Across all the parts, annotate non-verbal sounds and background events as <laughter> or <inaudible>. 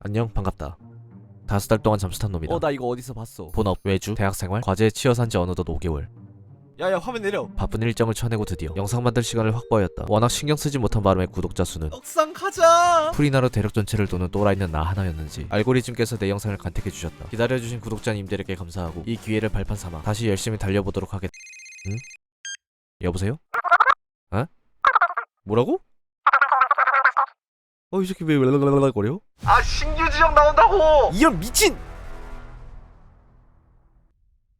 안녕 반갑다. 다섯 달 동안 잠수 탄 놈이다. 어 나 이거 어디서 봤어? 본업 외주 대학생활? 과제에 치여 산 지 어느덧 5개월. 야야 화면 내려! 바쁜 일정을 쳐내고 드디어 영상 만들 시간을 확보하였다. 워낙 신경 쓰지 못한 바람에 구독자 수는 떡상 가자! 프리나로 대륙 전체를 도는 또라이는 나 하나였는지 알고리즘께서 내 영상을 간택해 주셨다. 기다려주신 구독자님들에게 감사하고 이 기회를 발판 삼아 다시 열심히 달려보도록 하겠 응? 여보세요? 어? 뭐라고? 어이 새끼 왜 랄랄랄랄 거려? 아 신규 지역 나온다고! 이런 미친!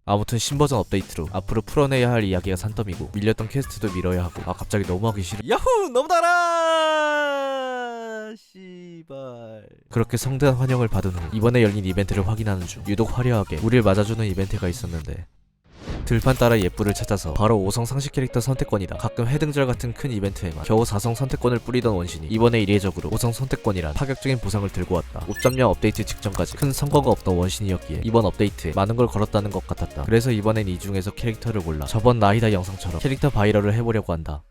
아무튼 신버전 업데이트로 앞으로 풀어내야 할 이야기가 산더미고 밀렸던 퀘스트도 밀어야 하고. 아 갑자기 너무 하기 싫어. 야후 너무 달아 씨발. 그렇게 성대한 환영을 받은 후 이번에 열린 이벤트를 확인하는 중 유독 화려하게 우릴 맞아주는 이벤트가 있었는데 들판 따라 예쁘를 찾아서 바로 5성 상식 캐릭터 선택권이다. 가끔 해등절 같은 큰 이벤트에만 겨우 4성 선택권을 뿌리던 원신이 이번에 이례적으로 5성 선택권이란 파격적인 보상을 들고 왔다. 옵잡냐 업데이트 직전까지 큰 성과가 없던 원신이었기에 이번 업데이트에 많은 걸 걸었다는 것 같았다. 그래서 이번엔 이 중에서 캐릭터를 골라 저번 나이다 영상처럼 캐릭터 바이럴을 해보려고 한다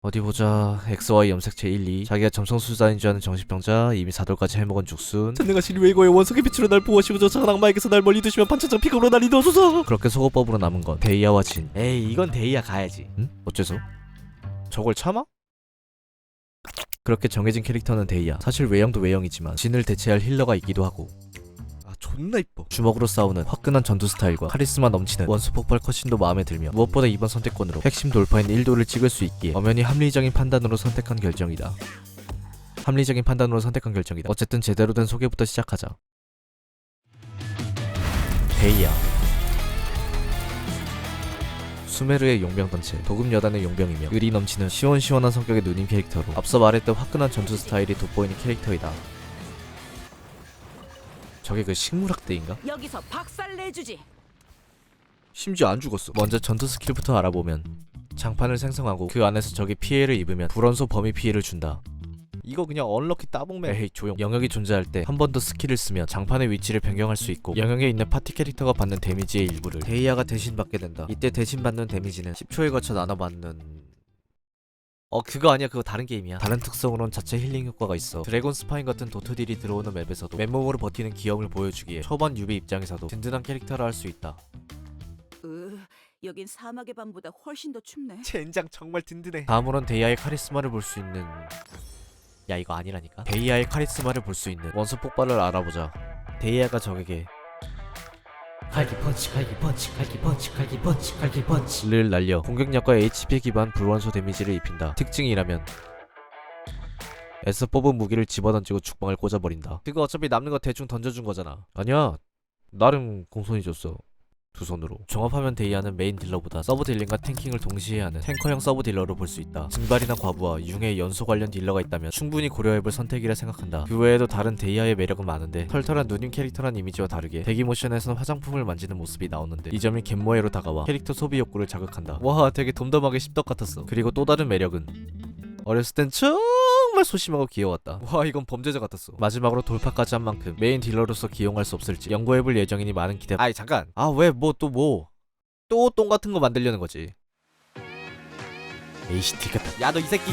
어디 보자. XY 염색체 1, 2 자기가 점성수자인 줄 아는 정신병자 이미 사돌까지 해먹은 죽순. 전내가 실외고의 원석의 빛으로 날 보호하시고 저 작은 악마에게서 날 멀리 두시면 판천적 피감으로 날 이도소서! 그렇게 속어법으로 남은 건 데이아와 진. 에이 이건 데이야 가야지. 응? 어째서? 저걸 참아? 그렇게 정해진 캐릭터는 데이아. 사실 외형도 외형이지만 진을 대체할 힐러가 있기도 하고. 아 존나 이뻐. 주먹으로 싸우는 화끈한 전투 스타일과 카리스마 넘치는 원수 폭발 컷신도 마음에 들며 무엇보다 이번 선택권으로 핵심 돌파인 1도를 찍을 수 있기에 엄연히 합리적인 판단으로 선택한 결정이다. 합리적인 판단으로 선택한 결정이다. 어쨌든 제대로 된 소개부터 시작하자. 데이아 수메르의 용병단체 도금여단의 용병이며 의리 넘치는 시원시원한 성격의 누님 캐릭터로 앞서 말했던 화끈한 전투 스타일이 돋보이는 캐릭터이다 저게 그 식물학대인가? 여기서 박살 내주지. 심지어 안 죽었어. 먼저 전투 스킬부터 알아보면 장판을 생성하고 그 안에서 적이 피해를 입으면 불원소 범위 피해를 준다. 이거 그냥 언럭키 따봉맨 에헤이 조용. 영역이 존재할 때 한 번 더 스킬을 쓰면 장판의 위치를 변경할 수 있고 영역에 있는 파티 캐릭터가 받는 데미지의 일부를 데이아가 대신 받게 된다. 이때 대신 받는 데미지는 10초에 거쳐 나눠 받는 어 그거 아니야. 그거 다른 게임이야. 다른 특성으론 자체 힐링 효과가 있어. 드래곤 스파인 같은 도트딜이 들어오는 맵에서도 맨몸으로 버티는 귀여움을 보여주기에 초반 유비 입장에서도 든든한 캐릭터라 할수 있다. 으, 여긴 사막의 밤보다 훨씬 더 춥네. <laughs> 젠장 정말 든든해. 다음으로는 데이아의 카리스마를 볼 수 있는 야 이거 아니라니까? 데이아의 카리스마를 볼 수 있는 원소 폭발을 알아보자. 데이아가 적에게 칼기 펀치 칼기 펀치 칼기 펀치 칼기 펀치 칼기 펀치. 를 날려 공격력과 HP 기반 불원소 데미지를 입힌다. 특징이라면 애써 뽑은 무기를 집어던지고 죽방을 꽂아버린다. 그거 어차피 남는 거 대충 던져준 거잖아. 아니야. 나름 공손히 줬어 두 손으로. 종합하면 데이아는 메인 딜러보다 서브 딜링과 탱킹을 동시에 하는 탱커형 서브 딜러로 볼 수 있다. 증발이나 과부와 융의 연소 관련 딜러가 있다면 충분히 고려해볼 선택이라 생각한다. 그 외에도 다른 데이아의 매력은 많은데 털털한 누님 캐릭터란 이미지와 다르게 대기 모션에서는 화장품을 만지는 모습이 나오는데 이 점이 갯모해로 다가와 캐릭터 소비 욕구를 자극한다. 와 되게 덤덤하게 씹덕 같았어. 그리고 또 다른 매력은 어렸을 땐 정말 소심하고 귀여웠다. 와 이건 범죄자 같았어. 마지막으로 돌파까지 한 만큼 메인 딜러로서 기용할 수 없을지 연구해볼 예정이니 많은 기대. 아이 잠깐. 아 왜 뭐 또 뭐? 또 똥 같은 거 만들려는 거지. 에이씨 티겠다. 야너 이 새끼